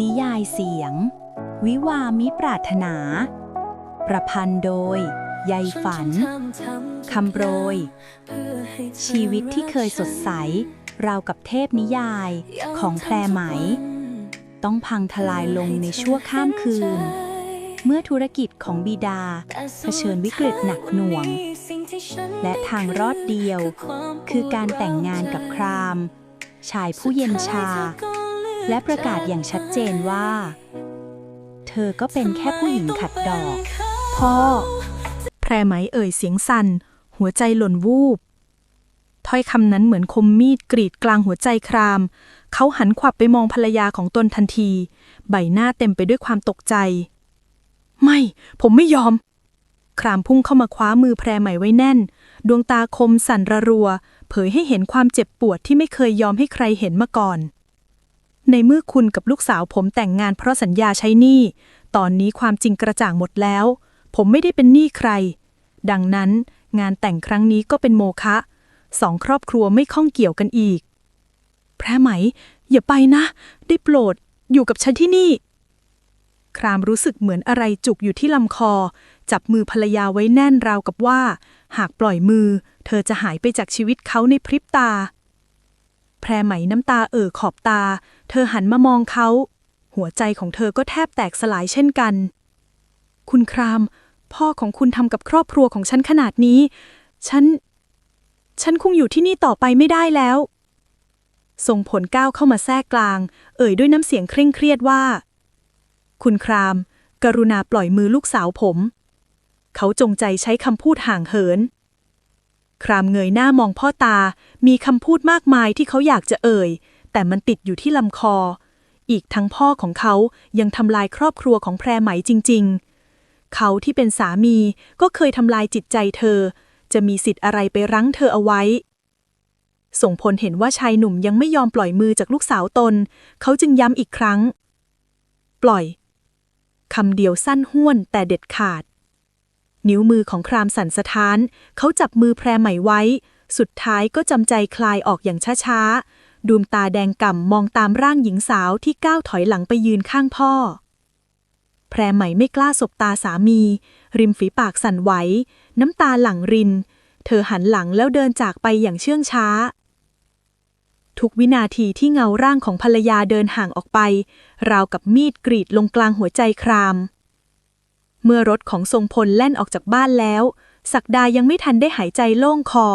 นิยายเสียง วิวามิปรารถนา ประพันธ์โดยใยฝัน คำโปรย ชีวิตที่เคยสดใส ราวกับเทพนิยายของแพรไหม ต้องพังทลายลงในชั่วข้ามคืน เมื่อธุรกิจของบิดาเผชิญวิกฤตหนักหน่วง และทางรอดเดียว คือการแต่งงานกับคราม ชายผู้เย็นชา และประกาศอย่างชัดเจนว่า เธอก็เป็นแค่ผู้หญิงขัดดอก พ่อ แพรไหมเอ่ยเสียงสั่น หัวใจหล่นวูบ ถ้อยคำนั้นเหมือนคมมีดกรีดกลางหัวใจคราม เขาหันขวับไปมองภรรยาของตนทันที ใบหน้าเต็มไปด้วยความตกใจ ไม่ ผมไม่ยอม ครามพุ่งเข้ามาคว้ามือแพรไหมไว้แน่น ดวงตาคมสั่นระรัว เผยให้เห็นความเจ็บปวดที่ไม่เคยยอมให้ใครเห็นมาก่อน ในเมื่อคุณกับลูกสาวผมแต่งงานเพราะสัญญาใช้หนี้ ตอนนี้ความจริงกระจ่างหมดแล้ว ผมไม่ได้เป็นหนี้ใคร ดังนั้นงานแต่งครั้งนี้ก็เป็นโมฆะสองครอบครัวไม่ข้องเกี่ยวกันอีก แพรไหม อย่าไปนะ ได้โปรด อยู่กับฉันที่นี่ ครามรู้สึกเหมือนอะไรจุกอยู่ที่ลำคอ จับมือภรรยาไว้แน่นราวกับว่า หากปล่อยมือ เธอจะหายไปจากชีวิตเขาในพริบตา พรไหมน้ำตาเอ่อขอบตา เธอหันมามองเขา หัวใจของเธอก็แทบแตกสลายเช่นกัน คุณคราม พ่อของคุณทำกับครอบครัวของฉันขนาดนี้ ฉัน ฉันคงอยู่ที่นี่ต่อไปไม่ได้แล้วส่งผลก้าวเข้ามาแทรกกลาง เอ่ยด้วยน้ำเสียงเคร่งเครียดว่า คุณคราม กรุณาปล่อยมือลูกสาวผม เขาจงใจใช้คำพูดห่างเหิน ครามเงยหน้ามองพ่อตา มีคำพูดมากมายที่เขาอยากจะเอ่ย แต่มันติดอยู่ที่ลำคอ อีกทั้งพ่อของเขายังทำลายครอบครัวของแพรไหมจริง ๆ เขาที่เป็นสามีก็เคยทำลายจิตใจเธอ จะมีสิทธิ์อะไรไปรั้งเธอเอาไว้ ส่งผลเห็นว่าชายหนุ่มยังไม่ยอมปล่อยมือจากลูกสาวตน เขาจึงย้ำอีกครั้ง ปล่อยคำเดียวสั้นห้วนแต่เด็ดขาด นิ้วมือของครามสั่นสะท้าน เขาจับมือแพรใหม่ไว้ สุดท้ายก็จำใจคลายออกอย่างช้าๆดวงตาแดงก่ำมองตามร่างหญิงสาวที่ก้าวถอยหลังไปยืนข้างพ่อ แพรใหม่ไม่กล้าสบตาสามี ริมฝีปากสั่นไหว น้ำตาหลั่งริน เธอหันหลังแล้วเดินจากไปอย่างเชื่องช้าทุกวินาทีที่เงาร่างของภรรยาเดินห่างออกไป ราวกับมีดกรีดลงกลางหัวใจคราม เมื่อรถของทรงพลแล่นออกจากบ้านแล้ว ศักดายังไม่ทันได้หายใจโล่งคอ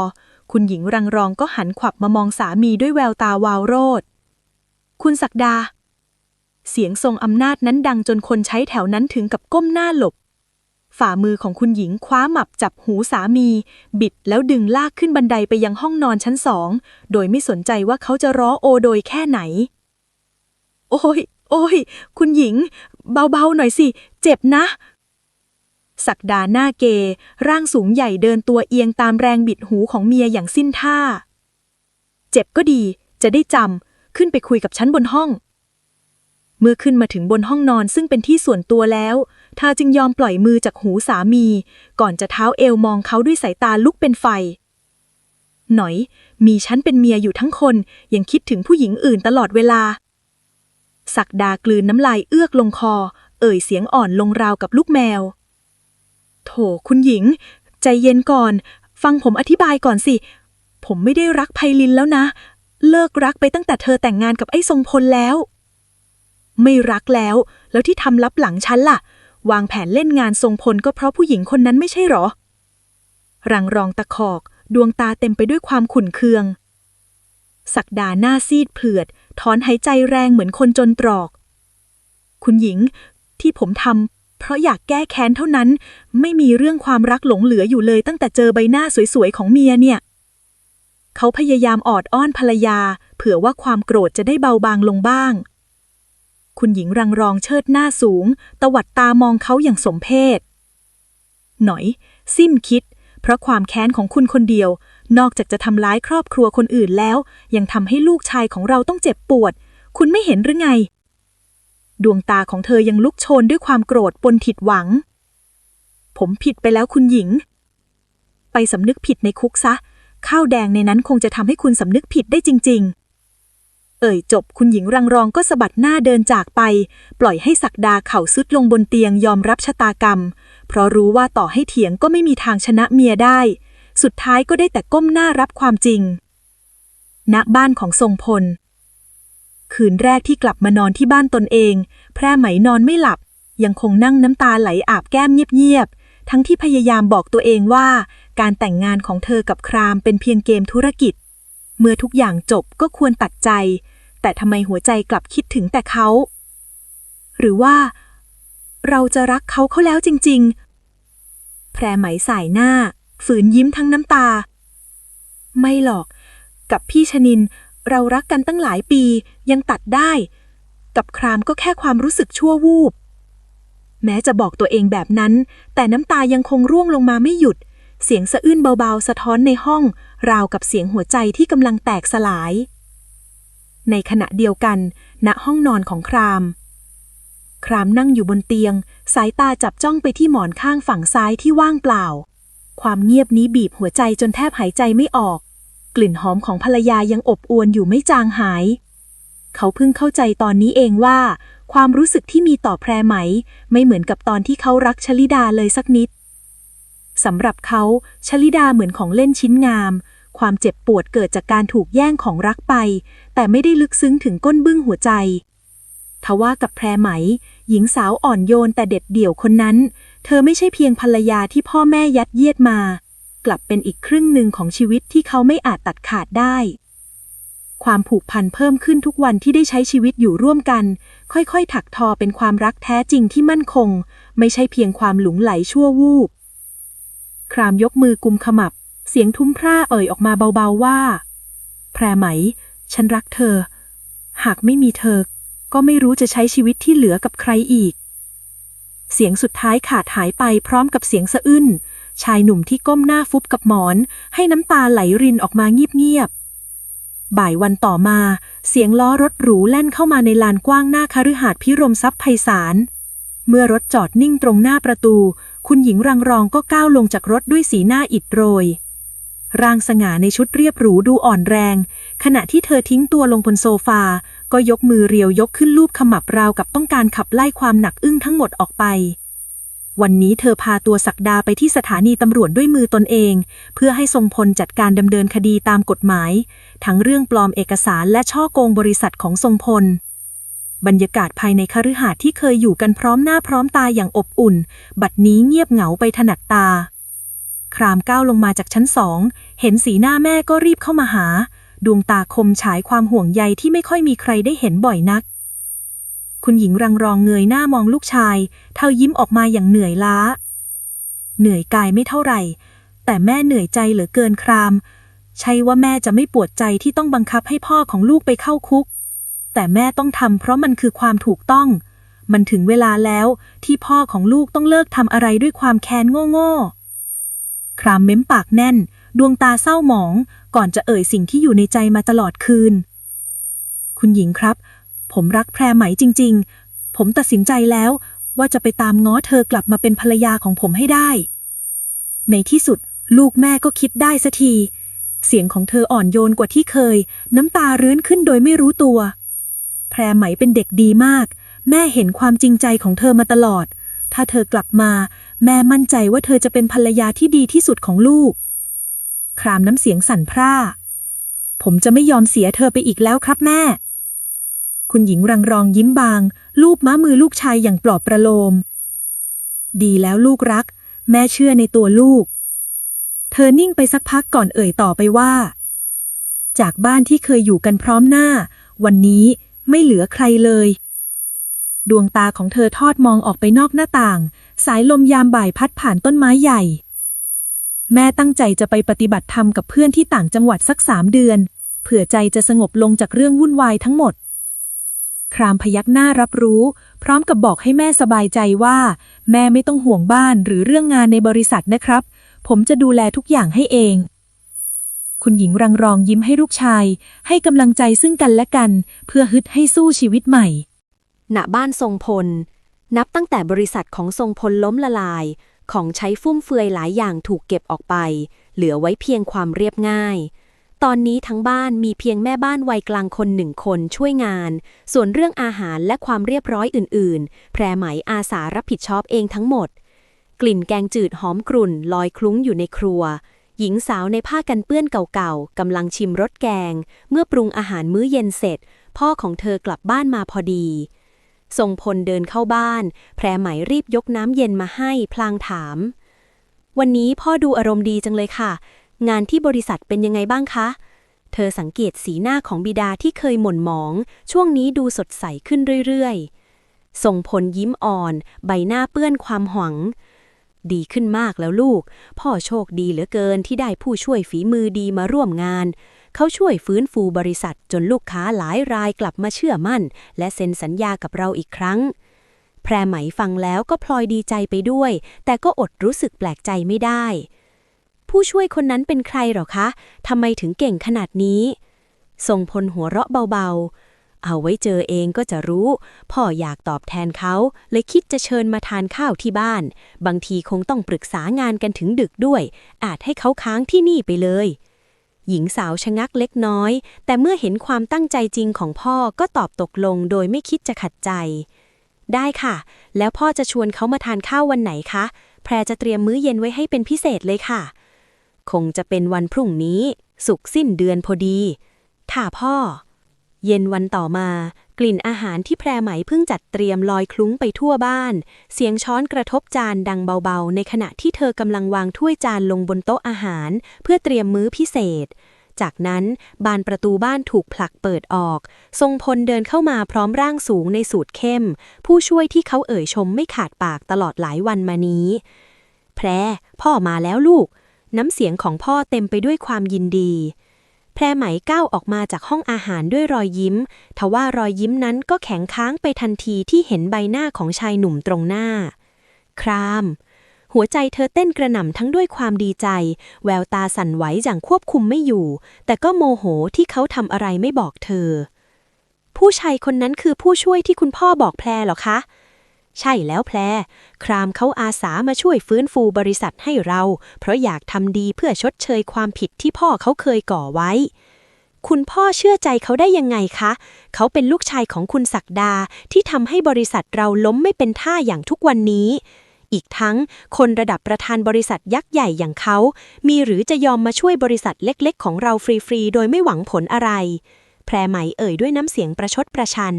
คุณหญิงรังรองก็หันขวับมามองสามีด้วยแววตาวาวโรด คุณศักดา เสียงทรงอำนาจนั้นดังจนคนใช้แถวนั้นถึงกับก้มหน้าหลบ ฝ่ามือของคุณหญิงคว้าหมับจับหูสามี บิดแล้วดึงลากขึ้นบันไดไปยังห้องนอนชั้นสอง โดยไม่สนใจว่าเขาจะร้อโอโดยแค่ไหน โอ้ย โอ้ย คุณหญิง เบาๆหน่อยสิ เจ็บนะ ศักดาหน้าเก ร่างสูงใหญ่เดินตัวเอียงตามแรงบิดหูของเมียอย่างสิ้นท่า เจ็บก็ดีจะได้จำขึ้นไปคุยกับฉันบนห้อง เมื่อขึ้นมาถึงบนห้องนอนซึ่งเป็นที่ส่วนตัวแล้วเธอจึงยอมปล่อยมือจากหูสามี ก่อนจะเท้าเอวมองเขาด้วยสายตาลุกเป็นไฟ หน่อย มีฉันเป็นเมียอยู่ทั้งคน ยังคิดถึงผู้หญิงอื่นตลอดเวลาศักดากลืนน้ำลายเอื้อกลงคอ เอ่ยเสียงอ่อนลงราวกับลูกแมว โถคุณหญิง ใจเย็นก่อน ฟังผมอธิบายก่อนสิ ผมไม่ได้รักไพลินแล้วนะ เลิกรักไปตั้งแต่เธอแต่งงานกับไอ้ทรงพลแล้ว ไม่รักแล้ว แล้วที่ทำลับหลังฉันล่ะ วางแผนเล่นงานทรงพลก็เพราะผู้หญิงคนนั้นไม่ใช่หรอ รังรองตะคอกดวงตาเต็มไปด้วยความขุ่นเคืองศักดาหน้าซีดเผือด ถอนหายใจแรงเหมือนคนจนตรอก คุณหญิงที่ผมทำ เพราะอยากแก้แค้นเท่านั้น ไม่มีเรื่องความรักหลงเหลืออยู่เลยตั้งแต่เจอใบหน้าสวยๆของเมียเนี่ย เขาพยายามออดอ้อนภรรยา เผื่อว่าความโกรธจะได้เบาบางลงบ้าง คุณหญิงรังรองเชิดหน้าสูง ตวัดตามองเขาอย่างสมเพชหน่อย สิ้นคิด เพราะความแค้นของคุณคนเดียว นอกจากจะทำร้ายครอบครัวคนอื่นแล้ว ยังทำให้ลูกชายของเราต้องเจ็บปวด คุณไม่เห็นหรือไง ดวงตาของเธอยังลุกโชนด้วยความโกรธปนผิดหวัง ผมผิดไปแล้วคุณหญิง ไปสำนึกผิดในคุกซะ ข้าวแดงในนั้นคงจะทำให้คุณสำนึกผิดได้จริง ๆ เอ่ยจบคุณหญิงรังรองก็สะบัดหน้าเดินจากไป ปล่อยให้ศักดาเข่าซุดลงบนเตียงยอมรับชะตากรรม เพราะรู้ว่าต่อให้เถียงก็ไม่มีทางชนะเมียได้ สุดท้ายก็ได้แต่ก้มหน้ารับความจริง ณบ้านของทรงพล คืนแรกที่กลับมานอนที่บ้านตนเอง แพร่ไหมนอนไม่หลับ ยังคงนั่งน้ำตาไหลอาบแก้มเงียบๆ ทั้งที่พยายามบอกตัวเองว่า การแต่งงานของเธอกับครามเป็นเพียงเกมธุรกิจ เมื่อทุกอย่างจบก็ควรตัดใจ แต่ทำไมหัวใจกลับคิดถึงแต่เขา หรือว่า เราจะรักเขาเขาแล้วจริง ๆ แพรไหมสายหน้า ฝืนยิ้มทั้งน้ำตา ไม่หรอก กับพี่ชนิน เรารักกันตั้งหลายปียังตัดได้ กับครามก็แค่ความรู้สึกชั่ววูบ แม้จะบอกตัวเองแบบนั้น แต่น้ำตายังคงร่วงลงมาไม่หยุด เสียงสะอื้นเบาๆ สะท้อนในห้อง ราวกับเสียงหัวใจที่กำลังแตกสลาย ในขณะเดียวกัน ณห้องนอนของคราม ครามนั่งอยู่บนเตียง สายตาจับจ้องไปที่หมอนข้างฝั่งซ้ายที่ว่างเปล่า ความเงียบนี้บีบหัวใจจนแทบหายใจไม่ออก กลิ่นหอมของภรรยายังอบอวนอยู่ไม่จางหาย เขาเพิ่งเข้าใจตอนนี้เองว่า ความรู้สึกที่มีต่อแพรไหม ไม่เหมือนกับตอนที่เขารักชลิดาเลยสักนิดสำหรับเขาชลิดาเหมือนของเล่นชิ้นงาม ความเจ็บปวดเกิดจากการถูกแย่งของรักไป แต่ไม่ได้ลึกซึ้งถึงก้นบึ้งหัวใจทว่ากับแพรไหม หญิงสาวอ่อนโยนแต่เด็ดเดี่ยวคนนั้น เธอไม่ใช่เพียงภรรยาที่พ่อแม่ยัดเยียดมา กลับเป็นอีกครึ่งหนึ่งของชีวิตที่เขาไม่อาจตัดขาดได้ ความผูกพันเพิ่มขึ้นทุกวันที่ได้ใช้ชีวิตอยู่ร่วมกัน ค่อยๆ ถักทอเป็นความรักแท้จริงที่มั่นคง ไม่ใช่เพียงความหลงไหลชั่ววูบ ครามยกมือกุมขมับ เสียงทุ้มพร่าเอ่ยออกมาเบาๆว่า แพรไหม ฉันรักเธอ หากไม่มีเธอ ก็ไม่รู้จะใช้ชีวิตที่เหลือกับใครอีกเสียงสุดท้ายขาดหายไปพร้อมกับเสียงสะอื้น ชายหนุ่มที่ก้มหน้าฟุบกับหมอน ให้น้ำตาไหลรินออกมาเงียบๆ บ่ายวันต่อมา เสียงล้อรถหรูแล่นเข้ามาในลานกว้างหน้าคฤหาสน์พิรมทรัพย์ไพศาล เมื่อรถจอดนิ่งตรงหน้าประตู คุณหญิงรังรองก็ก้าวลงจากรถด้วยสีหน้าอิดโรย ร่างสง่าในชุดเรียบหรูดูอ่อนแรง ขณะที่เธอทิ้งตัวลงบนโซฟา ก็ยกมือเรียวยกขึ้นลูบขมับราวกับต้องการขับไล่ความหนักอึ้งทั้งหมดออกไป วันนี้เธอพาตัวศักดาไปที่สถานีตำรวจด้วยมือตนเอง เพื่อให้ทรงพลจัดการดำเนินคดีตามกฎหมาย ทั้งเรื่องปลอมเอกสารและช่อโกงบริษัทของทรงพล บรรยากาศภายในคฤหาสน์ที่เคยอยู่กันพร้อมหน้าพร้อมตาอย่างอบอุ่น บัดนี้เงียบเหงาไปถนัดตา ครามก้าวลงมาจากชั้นสอง เห็นสีหน้าแม่ก็รีบเข้ามาหา ดวงตาคมฉายความห่วงใยที่ไม่ค่อยมีใครได้เห็นบ่อยนัก คุณหญิงรังรองเงยหน้ามองลูกชายเธอยิ้มออกมาอย่างเหนื่อยล้า เหนื่อยกายไม่เท่าไหร่ แต่แม่เหนื่อยใจเหลือเกินคราม ใช่ว่าแม่จะไม่ปวดใจที่ต้องบังคับให้พ่อของลูกไปเข้าคุก แต่แม่ต้องทำเพราะมันคือความถูกต้อง มันถึงเวลาแล้วที่พ่อของลูกต้องเลิกทำอะไรด้วยความแค้นโง่ๆ ครามเม้มปากแน่น ดวงตาเศร้าหมอง ก่อนจะเอ่ยสิ่งที่อยู่ในใจมาตลอดคืน คุณหญิงครับ ผมรักแพรไหมจริง ๆ ผมตัดสินใจแล้วว่าจะไปตามง้อเธอกลับมาเป็นภรรยาของผมให้ได้ ในที่สุดลูกแม่ก็คิดได้สักที เสียงของเธออ่อนโยนกว่าที่เคย น้ำตาเรื้อนขึ้นโดยไม่รู้ตัว แพรไหมเป็นเด็กดีมาก แม่เห็นความจริงใจของเธอมาตลอด ถ้าเธอกลับมา แม่มั่นใจว่าเธอจะเป็นภรรยาที่ดีที่สุดของลูก ครามน้ำเสียงสั่นพร่า ผมจะไม่ยอมเสียเธอไปอีกแล้วครับแม่ คุณหญิงรังรองยิ้มบาง ลูบม้ามือลูกชายอย่างปลอบประโลม ดีแล้วลูกรัก แม่เชื่อในตัวลูก เธอนิ่งไปสักพักก่อนเอ่ยต่อไปว่า จากบ้านที่เคยอยู่กันพร้อมหน้า วันนี้ไม่เหลือใครเลย ดวงตาของเธอทอดมองออกไปนอกหน้าต่าง สายลมยามบ่ายพัดผ่านต้นไม้ใหญ่ แม่ตั้งใจจะไปปฏิบัติธรรมกับเพื่อนที่ต่างจังหวัดสักสามเดือน เผื่อใจจะสงบลงจากเรื่องวุ่นวายทั้งหมด ครามพยักหน้ารับรู้ พร้อมกับบอกให้แม่สบายใจว่า แม่ไม่ต้องห่วงบ้านหรือเรื่องงานในบริษัทนะครับ ผมจะดูแลทุกอย่างให้เอง คุณหญิงรังรองยิ้มให้ลูกชาย ให้กำลังใจซึ่งกันและกัน เพื่อฮึดให้สู้ชีวิตใหม่ ณบ้านทรงพล นับตั้งแต่บริษัทของทรงพลล้มละลาย ของใช้ฟุ่มเฟือยหลายอย่างถูกเก็บออกไป เหลือไว้เพียงความเรียบง่าย ตอนนี้ทั้งบ้านมีเพียงแม่บ้านวัยกลางคนหนึ่งคนช่วยงาน ส่วนเรื่องอาหารและความเรียบร้อยอื่น ๆ แพรไหมอาสารับผิดชอบเองทั้งหมด กลิ่นแกงจืดหอมกรุ่นลอยคลุ้งอยู่ในครัว หญิงสาวในผ้ากันเปื้อนเก่าๆกำลังชิมรสแกง เมื่อปรุงอาหารมื้อเย็นเสร็จ พ่อของเธอกลับบ้านมาพอดีทรงพลเดินเข้าบ้าน แพรไหมรีบยกน้ำเย็นมาให้พลางถาม วันนี้พ่อดูอารมณ์ดีจังเลยค่ะ งานที่บริษัทเป็นยังไงบ้างคะ เธอสังเกตสีหน้าของบิดาที่เคยหม่นหมอง ช่วงนี้ดูสดใสขึ้นเรื่อยๆ ส่งผลยิ้มอ่อน ใบหน้าเปื้อนความหวัง ดีขึ้นมากแล้วลูก พ่อโชคดีเหลือเกินที่ได้ผู้ช่วยฝีมือดีมาร่วมงาน เขาช่วยฟื้นฟูบริษัทจนลูกค้าหลายรายกลับมาเชื่อมั่น และเซ็นสัญญากับเราอีกครั้งแพรไหมฟังแล้วก็พลอยดีใจไปด้วย แต่ก็อดรู้สึกแปลกใจไม่ได้ ผู้ช่วยคนนั้นเป็นใครหรอคะทำไมถึงเก่งขนาดนี้ทรงพลหัวเราะเบาๆ เอาไว้เจอเองก็จะรู้ พ่ออยากตอบแทนเขาเลยคิดจะเชิญมาทานข้าวที่บ้าน บางทีคงต้องปรึกษางานกันถึงดึกด้วย อาจให้เขาค้างที่นี่ไปเลย หญิงสาวชะงักเล็กน้อย แต่เมื่อเห็นความตั้งใจจริงของพ่อก็ตอบตกลงโดยไม่คิดจะขัดใจ ได้ค่ะ แล้วพ่อจะชวนเขามาทานข้าววันไหนคะ แพรจะเตรียมมื้อเย็นไว้ให้เป็นพิเศษเลยค่ะ คงจะเป็นวันพรุ่งนี้ สุกสิ้นเดือนพอดีค่ะพ่อ เย็นวันต่อมา กลิ่นอาหารที่แพรไหมเพิ่งจัดเตรียมลอยคลุ้งไปทั่วบ้าน เสียงช้อนกระทบจานดังเบาๆ ในขณะที่เธอกำลังวางถ้วยจานลงบนโต๊ะอาหาร เพื่อเตรียมมื้อพิเศษจากนั้นบานประตูบ้านถูกผลักเปิดออก ทรงพลเดินเข้ามาพร้อมร่างสูงในสูตรเข้ม ผู้ช่วยที่เขาเอ่ยชมไม่ขาดปากตลอดหลายวันมานี้ แพร พ่อมาแล้วลูก น้ำเสียงของพ่อเต็มไปด้วยความยินดี แพรไหมก้าวออกมาจากห้องอาหารด้วยรอยยิ้ม ทว่ารอยยิ้มนั้นก็แข็งค้างไปทันทีที่เห็นใบหน้าของชายหนุ่มตรงหน้า คราม หัวใจเธอเต้นกระหน่ำทั้งด้วยความดีใจ แววตาสั่นไหวอย่างควบคุมไม่อยู่ แต่ก็โมโหที่เขาทำอะไรไม่บอกเธอ ผู้ชายคนนั้นคือผู้ช่วยที่คุณพ่อบอกแพรหรอคะ ใช่แล้วแพรครามเขาอาสามาช่วยฟื้นฟูบริษัทให้เรา เพราะอยากทำดีเพื่อชดเชยความผิดที่พ่อเขาเคยก่อไว้ คุณพ่อเชื่อใจเขาได้ยังไงคะ เขาเป็นลูกชายของคุณศักดาที่ทำให้บริษัทเราล้มไม่เป็นท่าอย่างทุกวันนี้ อีกทั้งคนระดับประธานบริษัทยักษ์ใหญ่อย่างเขา มีหรือจะยอมมาช่วยบริษัทเล็กๆ ของเราฟรีๆ โดยไม่หวังผลอะไร แพรไหมเอ่ยด้วยน้ำเสียงประชดประชัน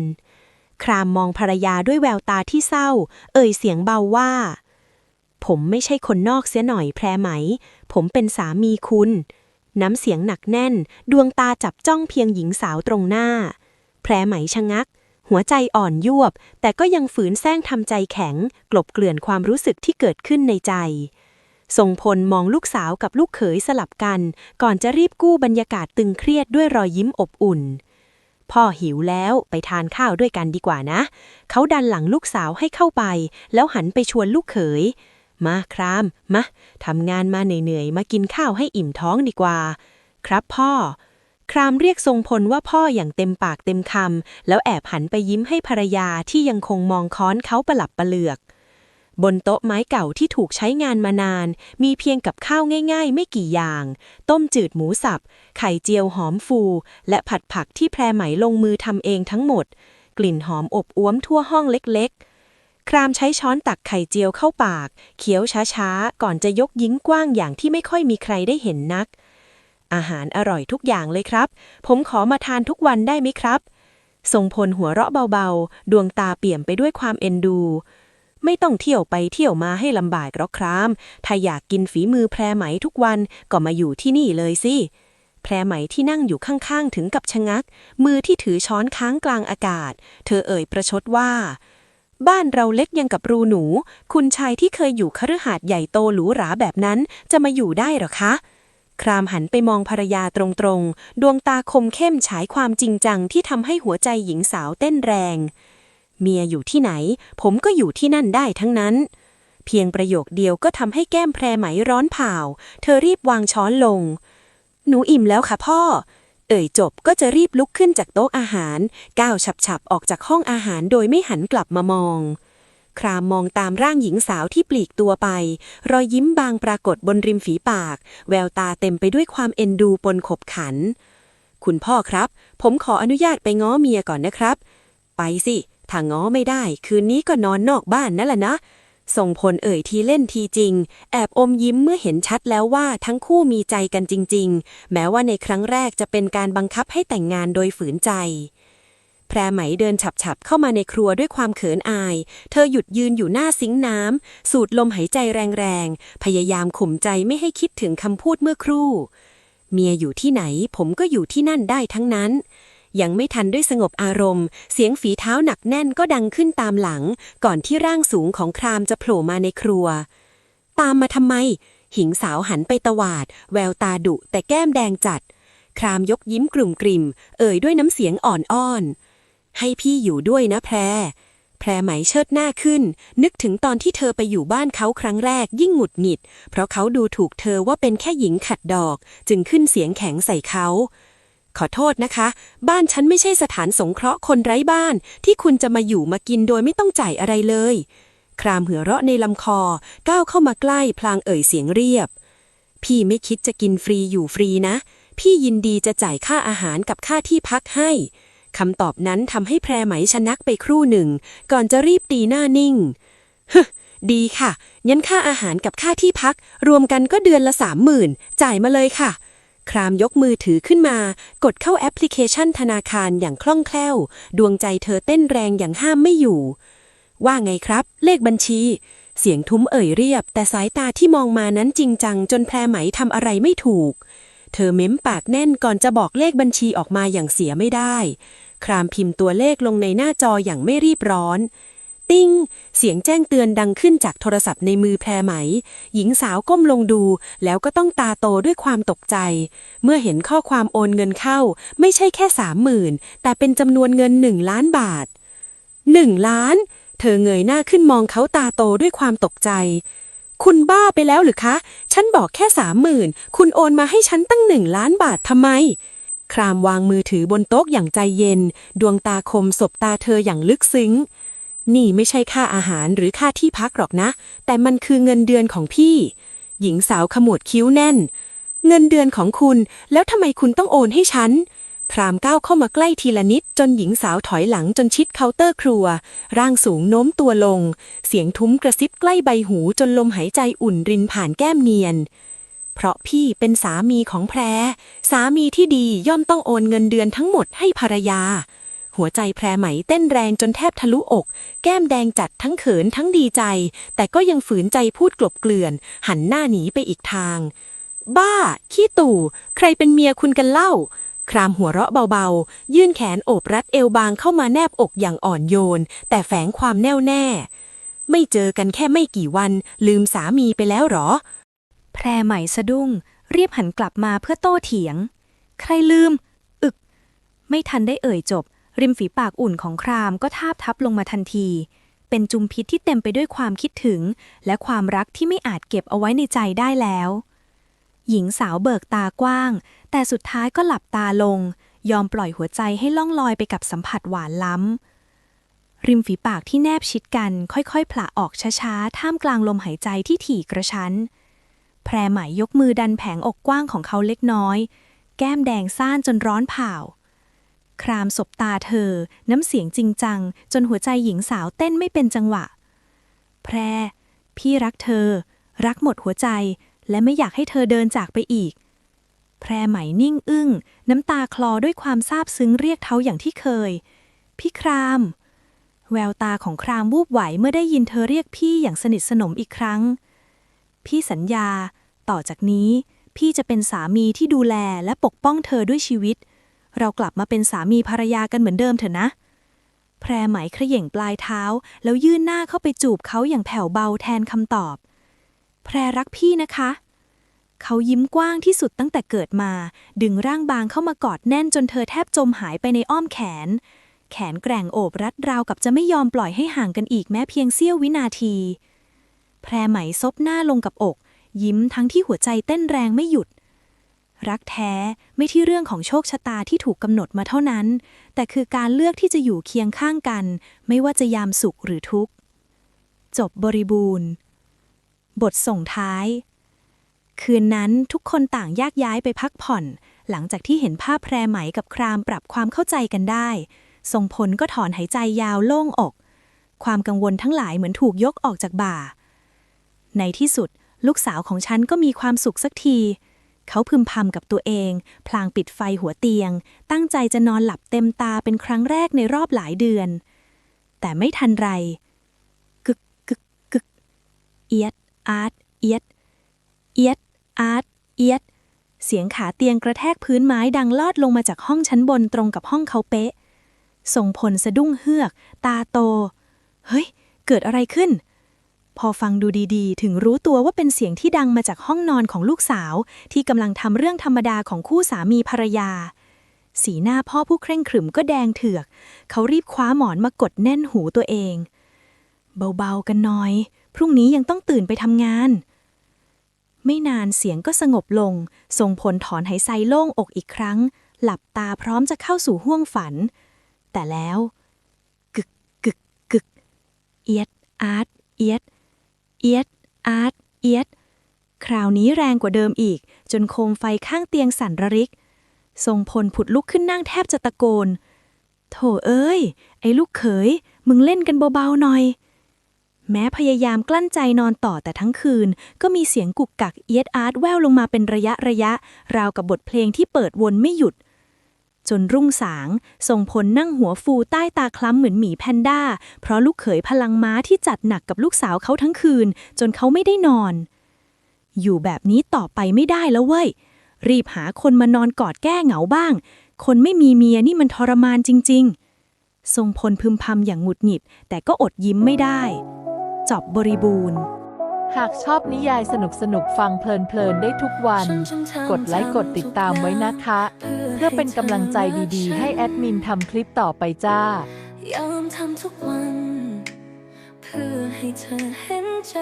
ครามมองภรรยาด้วยแววตาที่เศร้า เอ่ยเสียงเบาว่า ผมไม่ใช่คนนอกเสียหน่อยแพรไหม ผมเป็นสามีคุณ น้ำเสียงหนักแน่น ดวงตาจับจ้องเพียงหญิงสาวตรงหน้า แพรไหมชะงัก หัวใจอ่อนยวบ แต่ก็ยังฝืนแซงทำใจแข็ง กลบเกลื่อนความรู้สึกที่เกิดขึ้นในใจทรงพลมองลูกสาวกับลูกเขยสลับกัน ก่อนจะรีบกู้บรรยากาศตึงเครียดด้วยรอยยิ้มอบอุ่น พ่อหิวแล้วไปทานข้าวด้วยกันดีกว่านะ เขาดันหลังลูกสาวให้เข้าไป แล้วหันไปชวนลูกเขย มาคราม มาทำงานมาเหนื่อยๆ มากินข้าวให้อิ่มท้องดีกว่า ครับพ่อ ครามเรียกทรงพลว่าพ่ออย่างเต็มปากเต็มคำแล้วแอบหันไปยิ้มให้ภรรยาที่ยังคงมองค้อนเขาประหลับประเหลือก บนโต๊ะไม้เก่าที่ถูกใช้งานมานาน มีเพียงกับข้าวง่าย ๆ ไม่กี่อย่าง ต้มจืดหมูสับ ไข่เจียวหอมฟู และผัดผักที่แพรไหมลงมือทำเองทั้งหมด กลิ่นหอมอบอวมทั่วห้องเล็กๆ ครามใช้ช้อนตักไข่เจียวเข้าปาก เคี้ยวช้าๆ ก่อนจะยกยิ้งกว้างอย่างที่ไม่ค่อยมีใครได้เห็นนัก อาหารอร่อยทุกอย่างเลยครับ ผมขอมาทานทุกวันได้ไหมครับทรงพลหัวเราะเบาๆ ดวงตาเปี่ยมไปด้วยความเอ็นดู ไม่ต้องเที่ยวไปเที่ยวมาให้ลำบากหรอกครามถ้าอยากกินฝีมือแพรไหมทุกวันก็มาอยู่ที่นี่เลยสิ แพรไหมที่นั่งอยู่ข้างๆ ถึงกับชะงัก มือที่ถือช้อนค้างกลางอากาศ เธอเอ่ยประชดว่า บ้านเราเล็กยังกับรูหนู คุณชายที่เคยอยู่คฤหาสน์ใหญ่โตหรูหราแบบนั้นจะมาอยู่ได้หรอคะครามหันไปมองภรรยาตรงๆ ดวงตาคมเข้มฉายความจริงจังที่ทำให้หัวใจหญิงสาวเต้นแรง เมียอยู่ที่ไหน ผมก็อยู่ที่นั่นได้ทั้งนั้น เพียงประโยคเดียวก็ทำให้แก้มแพรไหมร้อนเผาเธอรีบวางช้อนลง หนูอิ่มแล้วค่ะพ่อ เอ่ยจบก็จะรีบลุกขึ้นจากโต๊ะอาหาร ก้าวฉับๆออกจากห้องอาหารโดยไม่หันกลับมามองครามมองตามร่างหญิงสาวที่ปลีกตัวไป รอยยิ้มบางปรากฏบนริมฝีปาก แววตาเต็มไปด้วยความเอ็นดูปนขบขัน คุณพ่อครับ ผมขออนุญาตไปง้อเมียก่อนนะครับ ไปสิ ถ้าง้อไม่ได้ คืนนี้ก็นอนนอกบ้านนั่นแหละนะ ส่งผลเอ่ยทีเล่นทีจริง แอบอมยิ้มเมื่อเห็นชัดแล้วว่าทั้งคู่มีใจกันจริง ๆ แม้ว่าในครั้งแรกจะเป็นการบังคับให้แต่งงานโดยฝืนใจแพรไหมเดินฉับๆ เข้ามาในครัวด้วยความเขินอาย เธอหยุดยืนอยู่หน้าซิงน้ำ สูดลมหายใจแรงๆ พยายามข่มใจไม่ให้คิดถึงคำพูดเมื่อครู่ เมียอยู่ที่ไหนผมก็อยู่ที่นั่นได้ทั้งนั้น ยังไม่ทันด้วยสงบอารมณ์ เสียงฝีเท้าหนักแน่นก็ดังขึ้นตามหลัง ก่อนที่ร่างสูงของครามจะโผล่มาในครัว ตามมาทำไมหิงสาวหันไปตวาด แววตาดุแต่แก้มแดงจัด ครามยกยิ้มกลุ่มกริ่ม เอ่ยด้วยน้ำเสียงอ่อนอ้อน ให้พี่อยู่ด้วยนะแพร แพรไหมเชิดหน้าขึ้น นึกถึงตอนที่เธอไปอยู่บ้านเขาครั้งแรกยิ่งหงุดหงิด เพราะเขาดูถูกเธอว่าเป็นแค่หญิงขัดดอก จึงขึ้นเสียงแข็งใส่เขา ขอโทษนะคะ บ้านฉันไม่ใช่สถานสงเคราะห์คนไร้บ้าน ที่คุณจะมาอยู่มากินโดยไม่ต้องจ่ายอะไรเลย ครามหัวเราะในลำคอ ก้าวเข้ามาใกล้พลางเอ่ยเสียงเรียบ พี่ไม่คิดจะกินฟรีอยู่ฟรีนะ พี่ยินดีจะจ่ายค่าอาหารกับค่าที่พักให้คำตอบนั้นทำให้แพรไหมชนักไปครู่หนึ่ง ก่อนจะรีบตีหน้านิ่งฮึดีค่ะงั้นค่าอาหารกับค่าที่พัก รวมกันก็เดือนละสามหมื่นจ่ายมาเลยค่ะ ครามยกมือถือขึ้นมา กดเข้าแอปพลิเคชันธนาคารอย่างคล่องแคล่ว ดวงใจเธอเต้นแรงอย่างห้ามไม่อยู่ ว่าไงครับ เลขบัญชี เสียงทุ้มเอ่ยเรียบ แต่สายตาที่มองมานั้นจริงจัง จนแพรไหมทำอะไรไม่ถูก เธอเม้มปากแน่นก่อนจะบอกเลขบัญชีออกมาอย่างเสียไม่ได้ ครามพิมพ์ตัวเลขลงในหน้าจออย่างไม่รีบร้อน ติ้ง เสียงแจ้งเตือนดังขึ้นจากโทรศัพท์ในมือแพรไหม หญิงสาวก้มลงดู แล้วก็ต้องตาโตด้วยความตกใจ เมื่อเห็นข้อความโอนเงินเข้า ไม่ใช่แค่สามหมื่นแต่เป็นจำนวนเงินหนึ่งล้านบาทหนึ่งล้าน เธอเงยหน้าขึ้นมองเขาตาโตด้วยความตกใจ คุณบ้าไปแล้วหรือคะ ฉันบอกแค่สามหมื่นคุณโอนมาให้ฉันตั้งหนึ่งล้านบาททำไมครามวางมือถือบนโต๊ะอย่างใจเย็น ดวงตาคมสบตาเธออย่างลึกซึ้ง นี่ไม่ใช่ค่าอาหารหรือค่าที่พักหรอกนะ แต่มันคือเงินเดือนของพี่ หญิงสาวขมวดคิ้วแน่น เงินเดือนของคุณ แล้วทำไมคุณต้องโอนให้ฉันครามก้าวเข้ามาใกล้ทีละนิด จนหญิงสาวถอยหลังจนชิดเคาน์เตอร์ครัว ร่างสูงโน้มตัวลง เสียงทุ้มกระซิบใกล้ใบหูจนลมหายใจอุ่นรินผ่านแก้มเนียน เพราะพี่เป็นสามีของแพร สามีที่ดีย่อมต้องโอนเงินเดือนทั้งหมดให้ภรรยา หัวใจแพรไหมเต้นแรงจนแทบทะลุอก แก้มแดงจัดทั้งเขินทั้งดีใจ แต่ก็ยังฝืนใจพูดกลบเกลื่อน หันหน้าหนีไปอีกทาง บ้า ขี้ตู่ ใครเป็นเมียคุณกันเล่า ครามหัวเราะเบาๆ ยื่นแขนโอบรัดเอวบางเข้ามาแนบอกอย่างอ่อนโยน แต่แฝงความแน่วแน่ ไม่เจอกันแค่ไม่กี่วัน ลืมสามีไปแล้วหรอ แพรไหมสะดุ้ง เรียบหันกลับมาเพื่อโต้เถียง ใครลืม อึก ไม่ทันได้เอ่ยจบ ริมฝีปากอุ่นของครามก็ทาบทับลงมาทันที เป็นจุมพิษที่เต็มไปด้วยความคิดถึง และความรักที่ไม่อาจเก็บเอาไว้ในใจได้แล้ว หญิงสาวเบิกตากว้าง แต่สุดท้ายก็หลับตาลง ยอมปล่อยหัวใจให้ล่องลอยไปกับสัมผัสหวานล้ำ ริมฝีปากที่แนบชิดกันค่อยๆผละออกช้าๆ ท่ามกลางลมหายใจที่ถี่กระชั้น แพรไหมยกมือดันแผงอกกว้างของเขาเล็กน้อย แก้มแดงซ่านจนร้อนเผา ครามสบตาเธอ น้ำเสียงจริงจัง จนหัวใจหญิงสาวเต้นไม่เป็นจังหวะ แพร พี่รักเธอ รักหมดหัวใจ และไม่อยากให้เธอเดินจากไปอีก แพรไหมนิ่งอึ้ง น้ำตาคลอด้วยความซาบซึ้งเรียกเขาอย่างที่เคย พี่คราม แววตาของครามวูบไหวเมื่อได้ยินเธอเรียกพี่อย่างสนิทสนมอีกครั้ง พี่สัญญา ต่อจากนี้ พี่จะเป็นสามีที่ดูแลและปกป้องเธอด้วยชีวิตเเรากลับมาเป็นสามีภรรยากันเหมือนเดิมเถอะนะ แพรไหมเขย่งปลายเท้า แล้วยื่นหน้าเข้าไปจูบเขาอย่างแผ่วเบาแทนคำตอบ แพรรักพี่นะคะ เขายิ้มกว้างที่สุดตั้งแต่เกิดมา ดึงร่างบางเข้ามากอดแน่นจนเธอแทบจมหายไปในอ้อมแขน แขนแกร่งโอบรัดราวกับจะไม่ยอมปล่อยให้ห่างกันอีกแม้เพียงเสี้ยววินาที แพรไหมซบหน้าลงกับอก ยิ้มทั้งที่หัวใจเต้นแรงไม่หยุด รักแท้ไม่ที่เรื่องของโชคชะตาที่ถูกกำหนดมาเท่านั้น แต่คือการเลือกที่จะอยู่เคียงข้างกัน ไม่ว่าจะยามสุขหรือทุกข์ จบบริบูรณ์ บทส่งท้าย คืนนั้นทุกคนต่างแยกย้ายไปพักผ่อน หลังจากที่เห็นภาพแพรไหมกับครามปรับความเข้าใจกันได้ ทรงพลก็ถอนหายใจยาวโล่งอก ความกังวลทั้งหลายเหมือนถูกยกออกจากบ่า ในที่สุด ลูกสาวของฉันก็มีความสุขสักที เขาพึมพำกับตัวเอง พลางปิดไฟหัวเตียง ตั้งใจจะนอนหลับเต็มตาเป็นครั้งแรกในรอบหลายเดือน แต่ไม่ทันไร กึกกึกกึก เอียด อาร์ต เอียด เอียด อาร์ต เอียด เสียงขาเตียงกระแทกพื้นไม้ดังลอดลงมาจากห้องชั้นบนตรงกับห้องเขาเป๊ะ ส่งผลสะดุ้งเฮือก ตาโต เฮ้ย เกิดอะไรขึ้น พอฟังดูดีๆ ถึงรู้ตัวว่าเป็นเสียงที่ดังมาจากห้องนอนของลูกสาว ที่กำลังทำเรื่องธรรมดาของคู่สามีภรรยา สีหน้าพ่อผู้เคร่งขรึมก็แดงเถือก เขารีบคว้าหมอนมากดแน่นหูตัวเอง เบาๆกันหน่อย พรุ่งนี้ยังต้องตื่นไปทำงาน ไม่นานเสียงก็สงบลง ส่งผลถอนหายใจโล่งอกอีกครั้ง หลับตาพร้อมจะเข้าสู่ห้วงฝัน แต่แล้ว กึกกึกกึกเอียดอาร์ตเอียด เอียด อาร์ต เอียด คราวนี้แรงกว่าเดิมอีก จนโคมไฟข้างเตียงสั่นระริก ทรงพลผุดลุกขึ้นนั่งแทบจะตะโกน โถเอ้ย ไอ้ลูกเขย มึงเล่นกันเบาๆหน่อย แม้พยายามกลั้นใจนอนต่อแต่ทั้งคืน ก็มีเสียงกุกกักเอียดอาร์ตแววลงมาเป็นระยะระยะ ราวกับบทเพลงที่เปิดวนไม่หยุด จนรุ่งสาง ส่งผลนั่งหัวฟูใต้ตาคล้ำเหมือนหมีแพนด้า เพราะลูกเขยพลังม้าที่จัดหนักกับลูกสาวเขาทั้งคืน จนเขาไม่ได้นอน อยู่แบบนี้ต่อไปไม่ได้แล้วเว้ย รีบหาคนมานอนกอดแก้เหงาบ้าง คนไม่มีเมียนี่มันทรมานจริง ๆ ทรงพลพึมพำอย่างหงุดหงิด แต่ก็อดยิ้มไม่ได้จบบริบูรณ์ หากชอบนิยายสนุกสนุกๆฟังเพลินๆได้ทุกวัน กดไลค์กดติดตามไว้นะคะ เพื่อเป็นกำลังใจดีๆ ให้แอดมินทำคลิปต่อไปจ้ายอมทำทุกวัน เพื่อให้เธอเห็นใจ